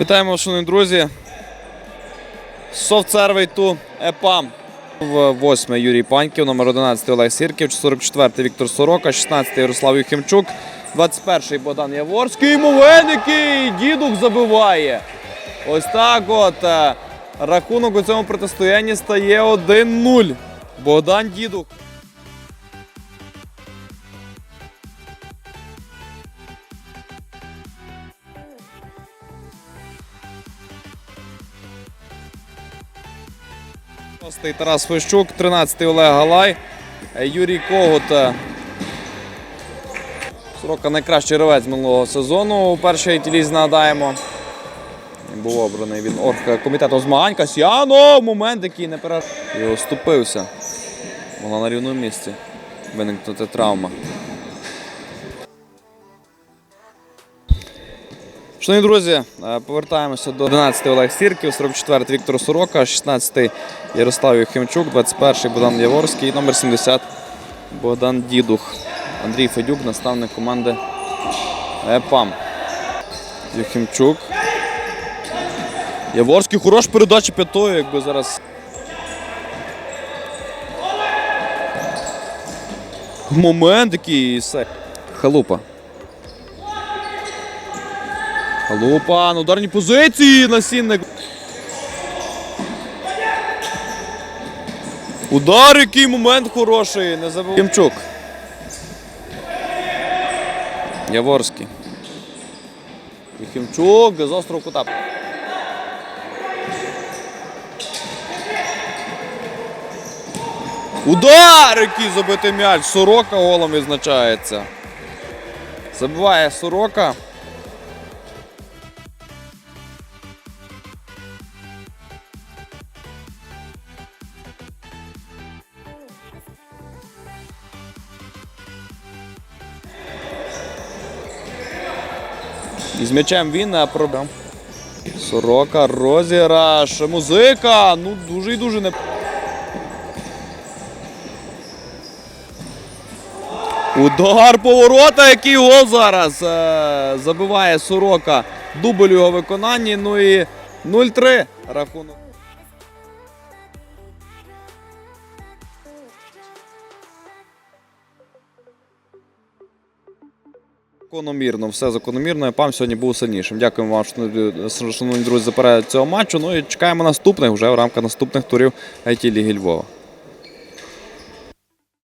Вітаємо, шановні друзі. Софтсервей ту ЕПАМ. В 8 Юрій Паньків, номер 11 Олег Сірків, 44 Віктор Сорока, 16 Ярослав Юхимчук, 21 Богдан Яворський. Мовен, який дідух забиває. Ось так от. е, Рахунок у цьому протистоянні стає 1-0. Богдан Дідух. Шостий Тарас Фещук, 13-й Олег Галай, е, Юрій Когут. е, Сорока найкращий ривець минулого сезону. У першій тілізі нагадаємо. Був обраний від оргкомітету змагань. Касьяно! Момент, який не переш... І оступився. Могла на рівному місці виникнути травма. Шановні друзі, е, повертаємося до 11 Олег Сірків, 44-й Віктор Сорока, 16-й Ярослав Юхимчук, 21-й Богдан Яворський, номер 70 Богдан Дідух. Андрій Федюк, наставник команди ЕПАМ. Юхимчук. Яворський хорош передача п'ятою, якби зараз. Момент який. Халупа. Халупа на ударній позиції насінник. Удар, який момент хороший. Не забув. Кімчук. Яворський. Єхімчук з острого кута. Удар! Який забитий м'яч. Сорока голом відзначається. Забиває сорока. І з м'ячем він пробив. Сорока, розіграш, музика. Ну дуже і дуже не. Удар поворота, який гол зараз е, забиває Сорока. Дубль його виконанні. Ну і 0-3 рахунок. Закономірно, все закономірно. ПАМ сьогодні був сильнішим. Дякуємо вам, шановні- друзі, за перегляд цього матчу. Ну і чекаємо наступних вже в рамках наступних турів IT Ліги Львова.